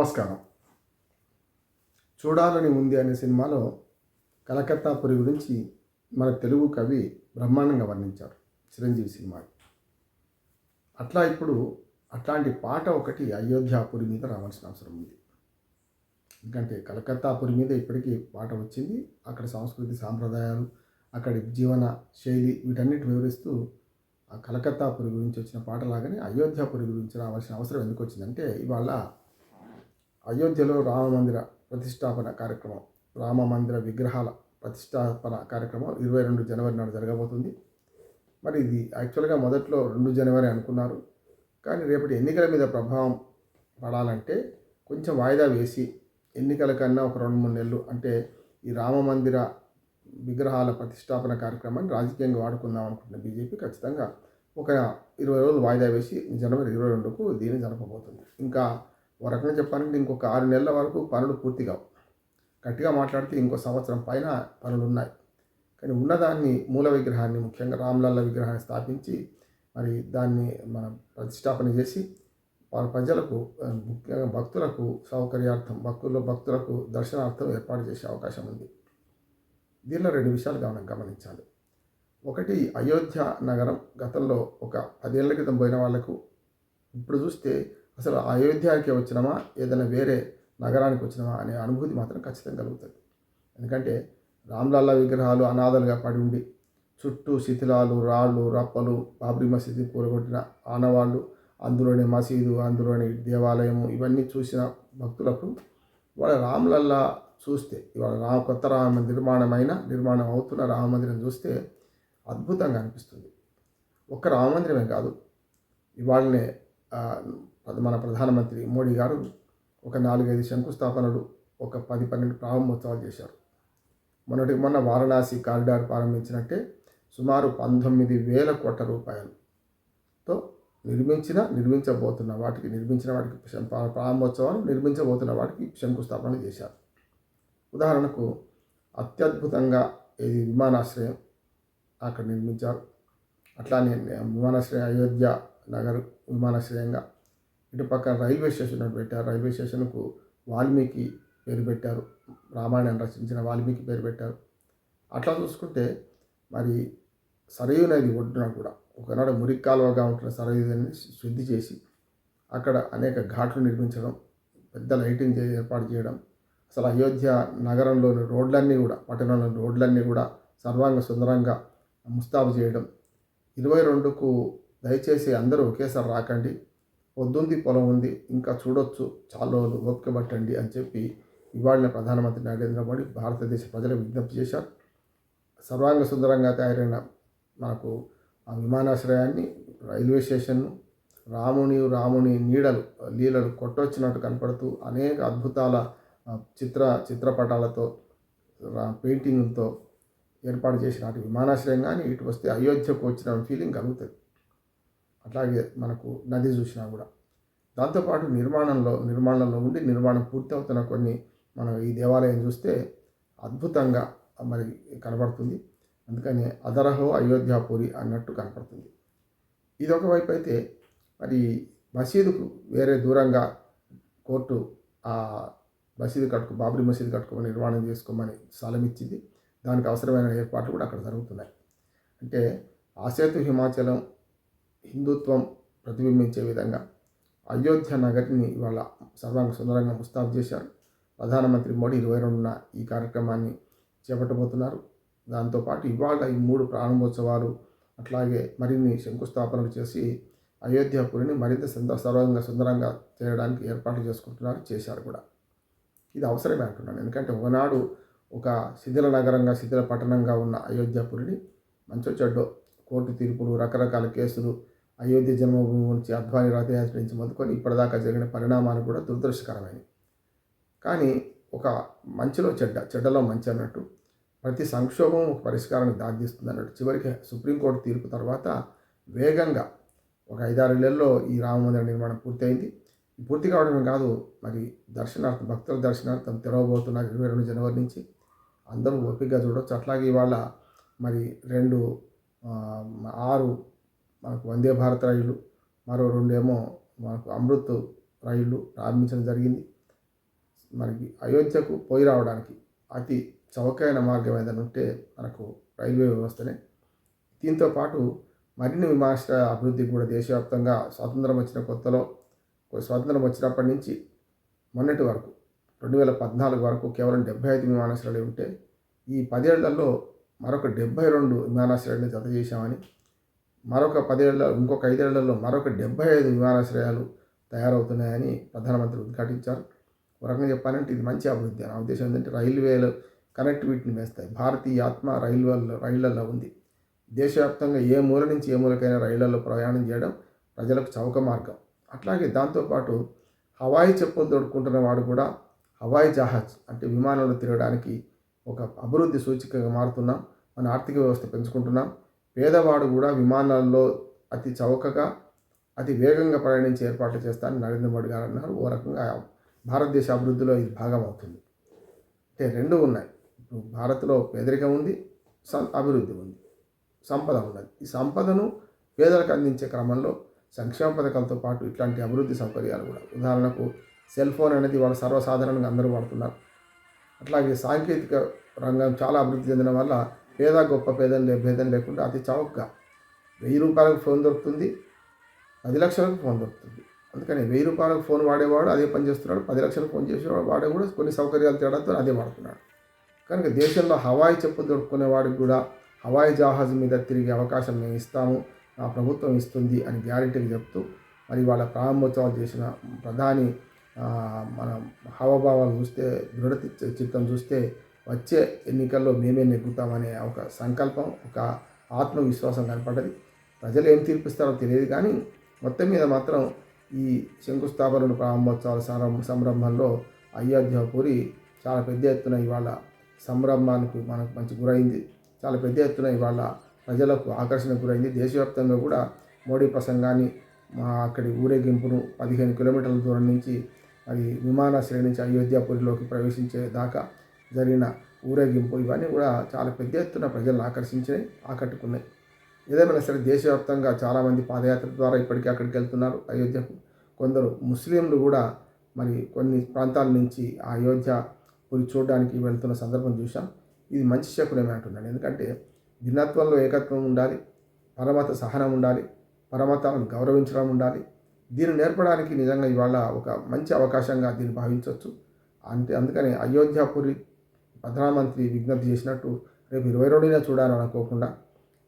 నమస్కారం. చూడాలని ఉంది అనే సినిమాలో కలకత్తాపురి గురించి మన తెలుగు కవి బ్రహ్మాండంగా వర్ణించారు. చిరంజీవి సినిమా అట్లా ఇప్పుడు అట్లాంటి పాట ఒకటి అయోధ్యాపురి మీద రావాల్సిన అవసరం ఉంది. ఎందుకంటే కలకత్తాపురి మీద ఇప్పటికీ పాట వచ్చింది. అక్కడ సంస్కృతి సాంప్రదాయాలు అక్కడి జీవన శైలి వీటన్నిటి వివరిస్తూ ఆ కలకత్తాపురి గురించి వచ్చిన పాటలాగానే అయోధ్యాపురి గురించి రావాల్సిన అవసరం ఎందుకు వచ్చిందంటే ఇవాళ అయోధ్యలో రామ మందిర ప్రతిష్టాపన కార్యక్రమం రామ మందిర విగ్రహాల ప్రతిష్టాపన కార్యక్రమం ఇరవై రెండు జనవరి నాడు జరగబోతుంది. మరి ఇది యాక్చువల్గా మొదట్లో రెండు జనవరి అనుకున్నారు. కానీ రేపటి ఎన్నికల మీద ప్రభావం పడాలంటే కొంచెం వాయిదా వేసి ఎన్నికల కన్నా ఒక రెండు మూడు నెలలు అంటే ఈ రామ మందిర విగ్రహాల ప్రతిష్టాపన కార్యక్రమాన్ని రాజకీయంగా వాడుకుందాం అనుకుంటున్న బీజేపీ ఖచ్చితంగా ఒక ఇరవై రోజులు వాయిదా వేసి జనవరి ఇరవై రెండుకు దీన్ని జరపబోతుంది. ఇంకా ఒక రకంగా చెప్పాలంటే ఇంకొక ఆరు నెలల వరకు పనులు పూర్తి కావు. గట్టిగా మాట్లాడితే ఇంకో సంవత్సరం పైన పనులు ఉన్నాయి. కానీ ఉన్నదాన్ని మూల విగ్రహాన్ని ముఖ్యంగా రామ్లల్ల విగ్రహాన్ని స్థాపించి మరి దాన్ని మనం ప్రతిష్టాపన చేసి వాళ్ళ ప్రజలకు ముఖ్యంగా భక్తులకు సౌకర్యార్థం భక్తుల భక్తులకు దర్శనార్థం ఏర్పాటు చేసే అవకాశం ఉంది. దీనిలో రెండు విషయాలు మనం గమనించాలి. ఒకటి అయోధ్య నగరం గతంలో ఒక పదేళ్ళ క్రితం పోయిన వాళ్ళకు ఇప్పుడు చూస్తే అసలు అయోధ్యకి వచ్చినామా? ఏదైనా వేరే నగరానికి వచ్చినామా? అనే అనుభూతి మాత్రం ఖచ్చితంగా కలుగుతుంది. ఎందుకంటే రామ్లల్లా విగ్రహాలు అనాథలుగా పడి ఉండి చుట్టూ శిథిలాలు రాళ్ళు రప్పలు బాబ్రీ మసీదు కూరగొట్టిన ఆనవాళ్ళు అందులోని మసీదు అందులోని దేవాలయము ఇవన్నీ చూసిన భక్తులకు వాళ్ళ రామ్లల్లా చూస్తే ఇవాళ రా కొత్త రామ నిర్మాణమైన నిర్మాణం అవుతున్న రామ మందిరం చూస్తే అద్భుతంగా అనిపిస్తుంది. ఒక్క రామ మందిరమే కాదు ఇవాళనే మన ప్రధానమంత్రి మోడీ గారు ఒక నాలుగైదు శంకుస్థాపనలు ఒక పది పన్నెండు ప్రారంభోత్సవాలు చేశారు. మొన్నటి మొన్న వారణాసి కారిడార్ ప్రారంభించినట్టే సుమారు పంతొమ్మిది వేల కోట్ల రూపాయలతో నిర్మించిన నిర్మించబోతున్న వాటికి నిర్మించిన వాటికి ప్రారంభోత్సవాలు నిర్మించబోతున్న వాటికి శంకుస్థాపన చేశారు. ఉదాహరణకు అత్యద్భుతంగా ఇది విమానాశ్రయం అక్కడ నిర్మించారు. అట్లానే విమానాశ్రయం అయోధ్య నగర్ విమానాశ్రయంగా ఇటు పక్క రైల్వే స్టేషన్ ఒకటి పెట్టారు. రైల్వే స్టేషన్కు వాల్మీకి పేరు పెట్టారు. రామాయణం రచించిన వాల్మీకి పేరు పెట్టారు. అట్లా చూసుకుంటే మరి సరయు నది ఒడ్డున కూడా ఒకనాడు మురికి కాలువగా ఉంటున్న సరయు నదిని శుద్ధి చేసి అక్కడ అనేక ఘాట్లు నిర్మించడం పెద్ద లైటింగ్ చే- ఏర్పాటు చేయడం అసలు అయోధ్య నగరంలోని రోడ్లన్నీ కూడా పట్టణంలోని రోడ్లన్నీ కూడా సర్వాంగ సుందరంగా ముస్తాబు చేయడం. ఇరవై రెండుకు దయచేసి అందరూ ఒకేసారి రాకండి. పొద్దుంది పొలం ఉంది ఇంకా చూడొచ్చు. చాలా రోజులు ఓపిక పట్టండి అని చెప్పి ఇవాళ ప్రధానమంత్రి నరేంద్ర మోడీ భారతదేశ ప్రజలకు విజ్ఞప్తి చేశారు. సర్వాంగ సుందరంగా తయారైన మనకు ఆ విమానాశ్రయాన్ని రైల్వే స్టేషన్ను రాముని రాముని నీడలు లీలలు కొట్టొచ్చినట్టు కనపడుతూ అనేక అద్భుతాల చిత్ర చిత్రపటాలతో రా- పెయింటింగ్తో ఏర్పాటు చేసిన అటు విమానాశ్రయం కానీ ఇటు వస్తే అయోధ్యకు వచ్చిన ఫీలింగ్ కలుగుతుంది. అట్లాగే మనకు నది చూసినా కూడా. దాంతోపాటు నిర్మాణంలో నిర్మాణంలో ఉండి నిర్మాణం పూర్తవుతున్న కొన్ని మనం ఈ దేవాలయం చూస్తే అద్భుతంగా మరి కనబడుతుంది. అందుకని అదరహో అయోధ్యాపురి అన్నట్టు కనపడుతుంది. ఇది ఒకవైపు అయితే మరి మసీదుకు వేరే దూరంగా కోర్టు ఆ మసీదు కట్టుకు బాబ్రీ మసీదు కట్టుకోమని నిర్మాణం చేసుకోమని స్థలం ఇచ్చింది. దానికి అవసరమైన ఏర్పాట్లు కూడా అక్కడ జరుగుతున్నాయి. అంటే ఆసేతు హిమాచలం హిందుత్వం ప్రతిబింబించే విధంగా అయోధ్య నగరిని ఇవాళ సర్వాంగ సుందరంగా ముస్తాబు చేశారు. ప్రధానమంత్రి మోడీ ఇరవై రెండున ఈ కార్యక్రమాన్ని చేపట్టబోతున్నారు. దాంతోపాటు ఇవాళ ఈ మూడు ప్రారంభోత్సవాలు అట్లాగే మరిన్ని శంకుస్థాపనలు చేసి అయోధ్యపురిని మరింత సుందర సర్వంగా సుందరంగా చేయడానికి ఏర్పాట్లు చేసుకుంటున్నారు చేశారు కూడా. ఇది అవసరమే అంటున్నాను. ఎందుకంటే ఒకనాడు ఒక శిథిల నగరంగా శిథిల పట్టణంగా ఉన్న అయోధ్యపురిని మంచో చెడ్డో కోర్టు తీర్పులు రకరకాల కేసులు అయోధ్య జన్మభూమి నుంచి అద్వాని రథయాత్ర నుంచి మొదలుకొని ఇప్పటిదాకా జరిగిన పరిణామాలు కూడా దురదృష్టకరమైనవి. కానీ ఒక మంచిలో చెడ్డ చెడ్డలో మంచి అన్నట్టు ప్రతి సంక్షోభం ఒక పరిష్కారాన్ని దారితీస్తుంది అన్నట్టు చివరికి సుప్రీంకోర్టు తీర్పు తర్వాత వేగంగా ఒక ఐదారు నెలల్లో ఈ రామ మందిర నిర్మాణం పూర్తయింది. పూర్తి కావడమే కాదు మరి దర్శనార్థం భక్తుల దర్శనార్థం తెరవబోతున్నారు ఇరవై రెండు జనవరి నుంచి అందరూ ఓపికగా చూడవచ్చు అట్లాగే ఇవాళ మరి రెండు ఆరు మనకు వందే భారత్ రైళ్ళు మరో రెండేమో మనకు అమృత్ రైళ్ళు ప్రారంభించడం జరిగింది. మనకి అయోధ్యకు పోయి రావడానికి అతి చౌకైన మార్గం ఏదైనా ఉంటే మనకు రైల్వే వ్యవస్థనే. దీంతో పాటు మరిన్ని విమానాశ్రయ అభివృద్ధికి కూడా దేశవ్యాప్తంగా స్వాతంత్రం వచ్చిన కొత్తలో స్వాతంత్రం వచ్చినప్పటి నుంచి మొన్నటి వరకు రెండు వేల పద్నాలుగు వరకు కేవలం డెబ్బై ఐదు విమానాశ్రయాలు ఉంటే ఈ పదేళ్ళలో మరొక డెబ్బై రెండు విమానాశ్రయాలు జత చేశామని మరొక పదేళ్ళ ఇంకొక ఐదేళ్ళలో మరొక డెబ్బై ఐదు విమానాశ్రయాలు తయారవుతున్నాయని ప్రధానమంత్రి ఉద్ఘాటించారు. ఒక రకంగా చెప్పాలంటే ఇది మంచి అభివృద్ధి. నా ఉద్దేశం ఏంటంటే రైల్వేలు కనెక్టివిటీని వేస్తాయి భారతీయ ఆత్మ రైల్వేల్లో రైళ్ళలో ఉంది. దేశవ్యాప్తంగా ఏ మూల నుంచి ఏ మూలకైనా రైళ్ళలో ప్రయాణం చేయడం ప్రజలకు చౌక మార్గం. అట్లాగే దాంతోపాటు హవాయి చెప్పులు తొడుక్కుంటున్న వాడు కూడా హవాయి జహాజ్ అంటే విమానంలో తిరగడానికి ఒక అభివృద్ధి సూచికగా మారుతున్నాం. మన ఆర్థిక వ్యవస్థ పెంచుకుంటున్నాం. పేదవాడు కూడా విమానాల్లో అతి చౌకగా అతి వేగంగా ప్రయాణించే ఏర్పాట్లు చేస్తానని నరేంద్ర మోడీ గారు అన్నారు. ఓ రకంగా భారతదేశ అభివృద్ధిలో ఇది భాగం అవుతుంది. అంటే రెండు ఉన్నాయి. ఇప్పుడు భారత్లో పేదరికం ఉంది సం- అభివృద్ధి ఉంది సంపద ఉన్నది. ఈ సంపదను పేదలకు అందించే క్రమంలో సంక్షేమ పథకాలతో పాటు ఇట్లాంటి అభివృద్ధి సౌకర్యాలు కూడా. ఉదాహరణకు సెల్ ఫోన్ అనేది వాళ్ళు సర్వసాధారణంగా అందరూ వాడుతున్నారు. అట్లాగే సాంకేతిక రంగం చాలా అభివృద్ధి చెందడం వల్ల పేద గొప్ప పేదలు లే- భేదం లేకుండా అతి చౌకగా వెయ్యి రూపాయలకు ఫోన్ దొరుకుతుంది పది లక్షలకు ఫోన్ దొరుకుతుంది. అందుకని వెయ్యి రూపాయలకు ఫోన్ వాడేవాడు అదే పని చేస్తున్నాడు పది లక్షలకు ఫోన్ చేసేవాడు వాడే కూడా కొన్ని సౌకర్యాలు తేడాతో అదే వాడుతున్నాడు. కనుక దేశంలో హవాయి చెప్పు దొరుకునేవాడికి కూడా హవాయి జహాజ్ మీద తిరిగే అవకాశం మేము ఇస్తాము నా ప్రభుత్వం ఇస్తుంది అని గ్యారెంటీగా చెప్తూ మరి వాళ్ళ ప్రారంభోత్సవాలు చేసిన ప్రధాని మన హావభావాలు చూస్తే దృఢ చిత్తం చూస్తే వచ్చే ఎన్నికల్లో మేమే నెగ్గుతామనే ఒక సంకల్పం ఒక ఆత్మవిశ్వాసం కనపడ్డది. ప్రజలు ఏం తీర్పిస్తారో తెలియదు కానీ మొత్తం మీద మాత్రం ఈ శంకుస్థాపనలు ప్రారంభోత్సవాల సంరం- సంరంభంలో అయోధ్యపురి చాలా పెద్ద ఎత్తున ఇవాళ సంరంభానికి మనకు మంచి గురైంది. చాలా పెద్ద ఎత్తున ఇవాళ ప్రజలకు ఆకర్షణ గురైంది. దేశవ్యాప్తంగా కూడా మోడీ ప్రసంగాన్ని మా అక్కడి ఊరేగింపును పదిహేను కిలోమీటర్ల దూరం నుంచి అది విమానాశ్రయం నుంచి అయోధ్యాపురిలోకి ప్రవేశించే దాకా జరిగిన ఊరేగింపు ఇవన్నీ కూడా చాలా పెద్ద ఎత్తున ప్రజలను ఆకర్షించినాయి ఆకట్టుకున్నాయి. ఏదేమైనా సరే దేశవ్యాప్తంగా చాలామంది పాదయాత్ర ద్వారా ఇప్పటికీ అక్కడికి వెళ్తున్నారు అయోధ్యకు. కొందరు ముస్లింలు కూడా మరి కొన్ని ప్రాంతాల నుంచి ఆ అయోధ్య పురి చూడడానికి వెళ్తున్న సందర్భం చూసాం ఇది మంచి శకునమే అంటున్నాను ఎందుకంటే భిన్నత్వంలో ఏకత్వం ఉండాలి పరమత సహనం ఉండాలి పరమతాలను గౌరవించడం ఉండాలి దీన్ని నేర్పడానికి నిజంగా ఇవాళ ఒక మంచి అవకాశంగా దీన్ని భావించవచ్చు. అంతే అందుకని అయోధ్యాపురి ప్రధానమంత్రి విజ్ఞప్తి చేసినట్టు రేపు ఇరవై రెండున చూడాలని అనుకోకుండా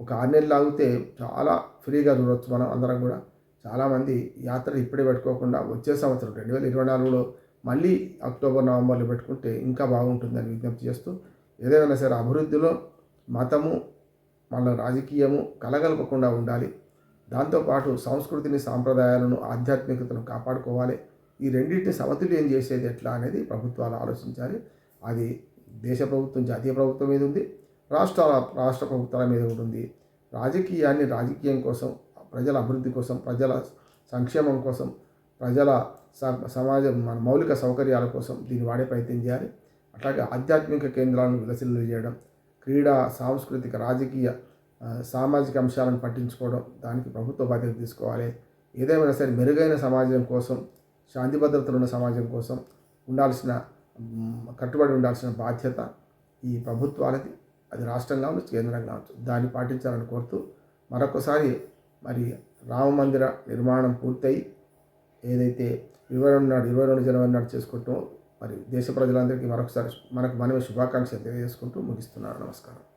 ఒక ఆరు నెలలు ఆగితే చాలా ఫ్రీగా చూడవచ్చు మనం అందరం కూడా. చాలామంది యాత్ర ఇప్పుడే పెట్టుకోకుండా వచ్చే సంవత్సరం రెండు వేల ఇరవై నాలుగులో మళ్ళీ అక్టోబర్ నవంబర్లో పెట్టుకుంటే ఇంకా బాగుంటుందని విజ్ఞప్తి చేస్తూ ఏదైనా సరే అభివృద్ధిలో మతము మళ్ళీ రాజకీయము కలగలపకుండా ఉండాలి. దాంతోపాటు సంస్కృతిని సాంప్రదాయాలను ఆధ్యాత్మికతను కాపాడుకోవాలి. ఈ రెండింటిని సమతుల్యం చేసేది ఎట్లా అనేది ప్రభుత్వాలు ఆలోచించాలి. అది దేశ ప్రభుత్వం జాతీయ ప్రభుత్వం మీద ఉంది. రాష్ట్రాల రాష్ట్ర ప్రభుత్వాల మీద ఉంటుంది రాజకీయాన్ని రాజకీయం కోసం ప్రజల అభివృద్ధి కోసం ప్రజల సంక్షేమం కోసం ప్రజల స- సమాజం మన మౌలిక సౌకర్యాల కోసం దీన్ని వాడే ప్రయత్నం చేయాలి. అట్లాగే ఆధ్యాత్మిక కేంద్రాలను వికసిల్లు చేయడం క్రీడా సాంస్కృతిక రాజకీయ సామాజిక అంశాలను పట్టించుకోవడం దానికి ప్రభుత్వ బాధ్యత తీసుకోవాలి. ఏదేమైనా సరే మెరుగైన సమాజం కోసం శాంతి భద్రతలు ఉన్న సమాజం కోసం ఉండాల్సిన కట్టుబడి ఉండాల్సిన బాధ్యత ఈ ప్రభుత్వాలది. అది రాష్ట్రంగా ఉండొచ్చు కేంద్రంగా కావచ్చు. దాన్ని పాటించాలని కోరుతూ మరొకసారి మరి రామ మందిర నిర్మాణం పూర్తయి ఏదైతే ఇరవై రెండు నాడు ఇరవై రెండు జనవరి నాడు చేసుకుంటామో మరి దేశ ప్రజలందరికీ మరొకసారి మనకు మనమే శుభాకాంక్షలు తెలియజేసుకుంటూ ముగిస్తున్నాను. నమస్కారం.